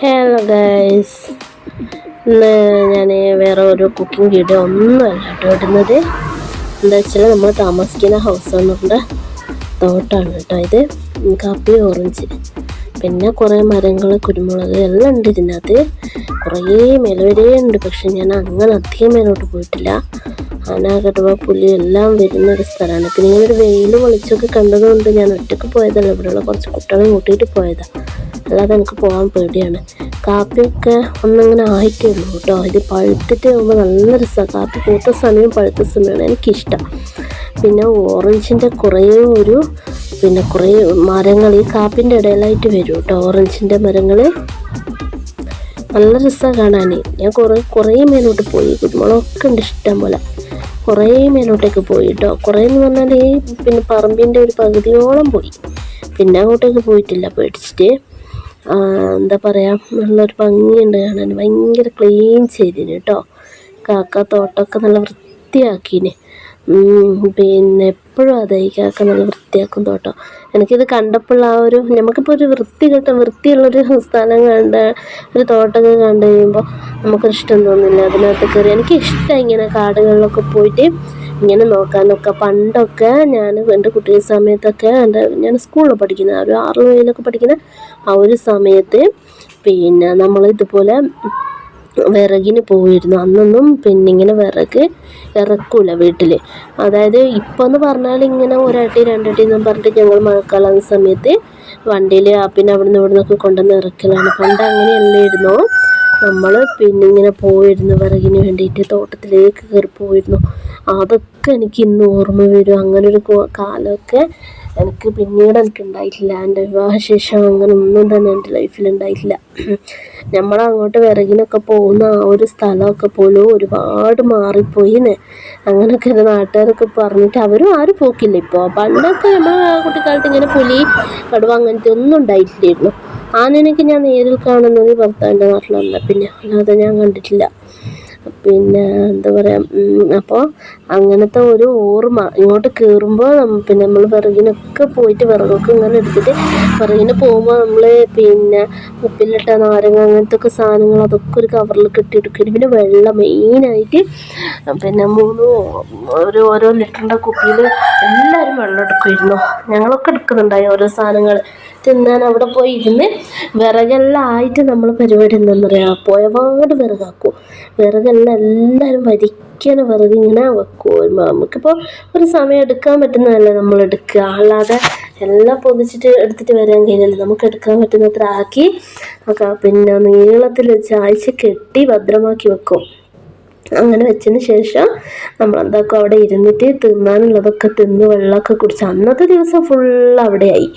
Hello guys ഇന്ന് ഞാൻ വേറെ ഒരു കുക്കിംഗ് വീഡിയോ ഒന്നുമല്ല കേട്ടോ ഇടുന്നത്. എന്താ വെച്ചാൽ നമ്മൾ താമസിക്കുന്ന ഹൗസ് എന്നുള്ള തോട്ടാണ് കേട്ടോ ഇത്. കാപ്പി ഓറഞ്ച് പിന്നെ കുറേ മരങ്ങൾ കുരുമുളക് എല്ലാം ഉണ്ട് ഇതിനകത്ത്. കുറേ മേലെ ഉണ്ട്. പക്ഷെ ഞാൻ അങ്ങനെ അധികം മേലോട്ട് പോയിട്ടില്ല. ആന പുലി എല്ലാം വരുന്ന ഒരു സ്ഥലമാണ്. പിന്നെ ഇങ്ങനെ ഒരു വെയിൽ വെളിച്ചൊക്കെ കണ്ടതുകൊണ്ട് ഞാൻ ഒറ്റയ്ക്ക് പോയതല്ല. ഇവിടെയുള്ള കുറച്ച് കുട്ടികളെ കൂട്ടിയിട്ട് പോയതാണ് അല്ലാതെ എനിക്ക് പോകാൻ പേടിയാണ്. കാപ്പിയൊക്കെ ഒന്നിങ്ങനെ ആയിക്കുള്ളൂ കേട്ടോ. ഇത് പഴുത്തിട്ട് ആകുമ്പോൾ നല്ല രസമാണ് കാപ്പി പൂത്ത സമയം പഴുത്ത സമയമാണ് എനിക്കിഷ്ടം. പിന്നെ ഓറഞ്ചിന്റെ കുറേ ഒരു പിന്നെ കുറേ മരങ്ങൾ ഈ കാപ്പിന്റെ ഇടയിലായിട്ട് വരും കേട്ടോ. ഓറഞ്ചിന്റെ മരങ്ങൾ നല്ല രസമാണ് കാണാൻ ഞാൻ കുറേ കുറേ മേലോട്ട് പോയി. കുരുമുളകൊക്കെ ഉണ്ട് ഇഷ്ടം പോലെ. കുറേ മേലോട്ടേക്ക് പോയി കേട്ടോ. കുറേ എന്ന് പറഞ്ഞാൽ ഈ പിന്നെ പറമ്പിന്റെ ഒരു പകുതിയോളം പോയി. പിന്നെ അങ്ങോട്ടേക്ക് പോയിട്ടില്ല. പേടിച്ചിട്ട് എന്താ പറയുക നല്ലൊരു ഭംഗിയുണ്ട് കാണാൻ. ഭയങ്കര ക്ലീൻ ചെയ്തിന് കേട്ടോ. കാക്ക തോട്ടമൊക്കെ നല്ല വൃത്തിയാക്കിന് പിന്നെ എപ്പോഴും അതെ ഈ കാക്ക നല്ല വൃത്തിയാക്കും തോട്ടം. എനിക്കിത് കണ്ടപ്പോൾ ആ ഒരു നമുക്കിപ്പോൾ ഒരു വൃത്തി കിട്ടും വൃത്തിയുള്ളൊരു സ്ഥലം കണ്ട് ഒരു തോട്ടമൊക്കെ കണ്ടു കഴിയുമ്പോൾ നമുക്കൊരിഷ്ടം തോന്നില്ല. അതിനകത്ത് കയറി എനിക്ക് ഇഷ്ടം ഇങ്ങനെ കാടുകളിലൊക്കെ പോയിട്ട് ഇങ്ങനെ നോക്കാനൊക്കെ പണ്ടൊക്കെ ഞാൻ എന്റെ കുട്ടിയ സമയത്തൊക്കെ എന്റെ ഞാൻ സ്കൂളിൽ പഠിക്കുന്ന ഒരു ആറ് വയലൊക്കെ പഠിക്കുന്ന ആ ഒരു സമയത്ത് പിന്നെ നമ്മൾ ഇതുപോലെ വിറകിന് പോയിരുന്നു. അന്നൊന്നും പിന്നെ ഇങ്ങനെ വിറക് ഇറക്കൂല വീട്ടിൽ അതായത് ഇപ്പോൾ എന്ന് പറഞ്ഞാൽ ഇങ്ങനെ ഒരട്ടി രണ്ടട്ടി എന്നും പറഞ്ഞിട്ട് ഞങ്ങൾ മഴക്കാലം സമയത്ത് വണ്ടിയിൽ പിന്നെ അവിടുന്ന് ഇവിടെ നിന്നൊക്കെ കൊണ്ടുവന്ന് ഇറക്കലാണ്. പണ്ട് അങ്ങനെയല്ലായിരുന്നു. നമ്മൾ പിന്നെ ഇങ്ങനെ പോയിരുന്നു വിറകിന് വേണ്ടിയിട്ട് തോട്ടത്തിലേക്ക് കയറി പോയിരുന്നു. അതൊക്കെ എനിക്ക് ഇന്ന് ഓർമ്മ വരും. അങ്ങനെ ഒരു കോ- കാലമൊക്കെ എനിക്ക് പിന്നീട് എനിക്ക് ഉണ്ടായിട്ടില്ല. എന്റെ വിവാഹശേഷം അങ്ങനെ ഒന്നും തന്നെ എന്റെ ലൈഫിൽ ഉണ്ടായിട്ടില്ല. നമ്മൾ അങ്ങോട്ട് വിറകിനൊക്കെ പോകുന്ന ആ ഒരു സ്ഥലമൊക്കെ പോലും ഒരുപാട് മാറിപ്പോയിന്. അങ്ങനെയൊക്കെ എന്റെ നാട്ടുകാരൊക്കെ പറഞ്ഞിട്ട് അവരും ആരും പോക്കില്ല ഇപ്പോൾ പണ്ടൊക്കെ നമ്മൾ കുട്ടിക്കാലത്ത് ഇങ്ങനെ പുലി കടുവ അങ്ങനത്തെ ഒന്നും ഉണ്ടായിട്ടില്ലായിരുന്നു. ആനേനൊക്കെ ഞാൻ നേരിൽ കാണുന്നത് ഭർത്താവിന്റെ നാട്ടിലല്ല പിന്നെ അല്ലാതെ ഞാൻ കണ്ടിട്ടില്ല. പിന്നെ എന്താ പറയുക അപ്പോൾ അങ്ങനത്തെ ഒരു ഓർമ്മ ഇങ്ങോട്ട് കയറുമ്പോൾ പിന്നെ നമ്മൾ വിറകിനൊക്കെ പോയിട്ട് വിറകൊക്കെ ഇങ്ങനെ എടുത്തിട്ട് വിറകിന് പോകുമ്പോൾ നമ്മൾ പിന്നെ ഉപ്പിലിട്ട നാരങ്ങ അങ്ങനത്തെ ഒക്കെ സാധനങ്ങൾ അതൊക്കെ ഒരു കവറിൽ കെട്ടിയെടുക്കും പിന്നെ വെള്ളം മെയിനായിട്ട് പിന്നെ മൂന്ന് ഒരു ഓരോ ലിറ്ററിന്റെ കുപ്പിയിൽ എല്ലാവരും വെള്ളം എടുക്കുമായിരുന്നു. ഞങ്ങളൊക്കെ എടുക്കുന്നുണ്ടായി ഓരോ സാധനങ്ങൾ തിന്നാൻ അവിടെ പോയി ഇരുന്ന് വിറകെല്ലാം ആയിട്ട് നമ്മൾ പരിപാടി എന്താണെന്ന് പറയുക പോയപാട് വിറകാക്കും. വിറകെല്ലാം എല്ലാവരും വരിക്കാൻ വിറക് ഇങ്ങനെ വെക്കും നമുക്കിപ്പോൾ ഒരു സമയം എടുക്കാൻ പറ്റുന്നതല്ലേ നമ്മൾ എടുക്കുക. അല്ലാതെ എല്ലാം പൊതിച്ചിട്ട് എടുത്തിട്ട് വരാൻ കഴിയില്ലല്ലോ. നമുക്ക് എടുക്കാൻ പറ്റുന്നത്ര ആക്കി പിന്നെ നീളത്തിൽ വെച്ച് ആഴ്ച കെട്ടി ഭദ്രമാക്കി വെക്കും. അങ്ങനെ വെച്ചതിന് ശേഷം നമ്മൾ എന്താക്കും അവിടെ ഇരുന്നിട്ട് തിന്നാനുള്ളതൊക്കെ തിന്ന് വെള്ളമൊക്കെ കുടിച്ച് അന്നത്തെ ദിവസം ഫുൾ അവിടെയായി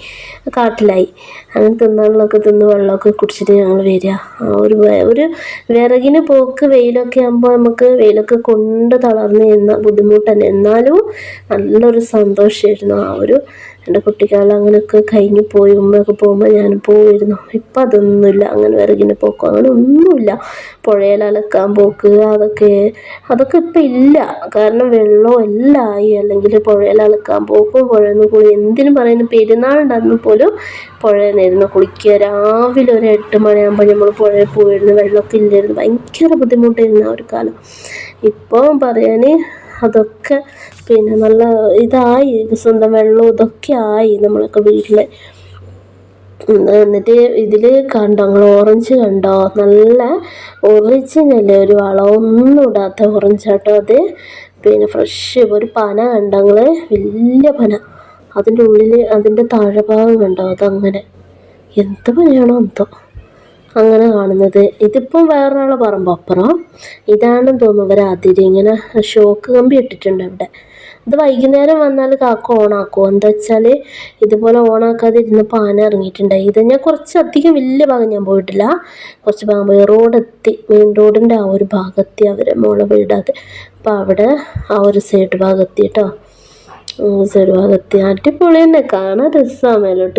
കാട്ടിലായി. അങ്ങനെ തിന്നാനുള്ളതൊക്കെ തിന്ന് വെള്ളമൊക്കെ കുടിച്ചിട്ട് ഞങ്ങൾ വരിക. ഒരു ഒരു വിറകിന് പോക്ക് വെയിലൊക്കെ ആകുമ്പോൾ നമുക്ക് വെയിലൊക്കെ കൊണ്ട് തളർന്ന് എന്ന ബുദ്ധിമുട്ട് എന്നാലും നല്ലൊരു സന്തോഷമായിരുന്നു ആ ഒരു എന്റെ കുട്ടിക്കാലം അങ്ങനെയൊക്കെ കഴിഞ്ഞ് പോയി ഉമ്മയൊക്കെ പോകുമ്പോൾ ഞാൻ പോയിരുന്നു. ഇപ്പം അതൊന്നുമില്ല. അങ്ങനെ വിറകിന് പോക്കോ അങ്ങനെ ഒന്നുമില്ല. പുഴയിൽ അലക്കാൻ പോക്ക് അതൊക്കെ അതൊക്കെ ഇപ്പം ഇല്ല. കാരണം വെള്ളം എല്ലാം ആയി അല്ലെങ്കിൽ പുഴയിൽ അലക്കാൻ പോക്കും പുഴയിൽ നിന്ന് കുളി എന്തിനു പറയുന്നു പെരുന്നാളുണ്ടായിരുന്നു പോലും പുഴയിൽ നിന്നിരുന്നു കുളിക്കുക. രാവിലെ ഒരു എട്ട് മണിയാകുമ്പോൾ നമ്മൾ പുഴയിൽ പോയിരുന്നു. വെള്ളമൊക്കെ ഇല്ലായിരുന്നു. ഭയങ്കര ബുദ്ധിമുട്ടായിരുന്നു ആ ഒരു കാലം. ഇപ്പോൾ പറയാൻ അതൊക്കെ പിന്നെ നല്ല ഇതായി സ്വന്തം വെള്ളവും ഇതൊക്കെ ആയി നമ്മളൊക്കെ വീട്ടിൽ എന്നിട്ട് ഇതിൽ കണ്ടോ? നിങ്ങൾ ഓറഞ്ച് കണ്ടോ? നല്ല ഒറിജിനൽ ഒരു വളമൊന്നും ഇടാത്ത ഓറഞ്ച് ആട്ടോ അത്. പിന്നെ ഫ്രഷ് ഒരു പന കണ്ടോ നിങ്ങൾ വലിയ പന. അതിന്റെ ഉള്ളിൽ അതിന്റെ താഴെഭാഗം കണ്ടോ? അതങ്ങനെ. എന്ത് പനയാണോ എന്തോ. അങ്ങനെ കാണുന്നത്. ഇതിപ്പം വേറൊരാളെ പറമ്പ് അപ്പുറം. ഇതാണെന്ന് തോന്നുന്നു ഇവർ അതിര് ഇങ്ങനെ ഷോക്ക് കമ്പി ഇട്ടിട്ടുണ്ട് അവിടെ ഇത് വൈകുന്നേരം വന്നാൽ കാക്ക ഓണാക്കും എന്താ വെച്ചാൽ ഇതുപോലെ ഓണാക്കാതെ ഇരുന്നപ്പോൾ പാന ഇറങ്ങിയിട്ടുണ്ടായി ഇത് ഞാൻ കുറച്ചധികം വലിയ ഭാഗം ഞാൻ പോയിട്ടില്ല. കുറച്ച് ഭാഗം പോയി. റോഡെത്തി മെയിൻ റോഡിന്റെ ആ ഒരു ഭാഗത്തി അവരെ മോളെ വീടാതെ. അപ്പോൾ അവിടെ ആ ഒരു സൈഡ് ഭാഗത്തി കേട്ടോ. സൈഡ് ഭാഗത്തി. അടിപൊളി തന്നെ. കാണാൻ രസമാണ് മേലോട്ട്.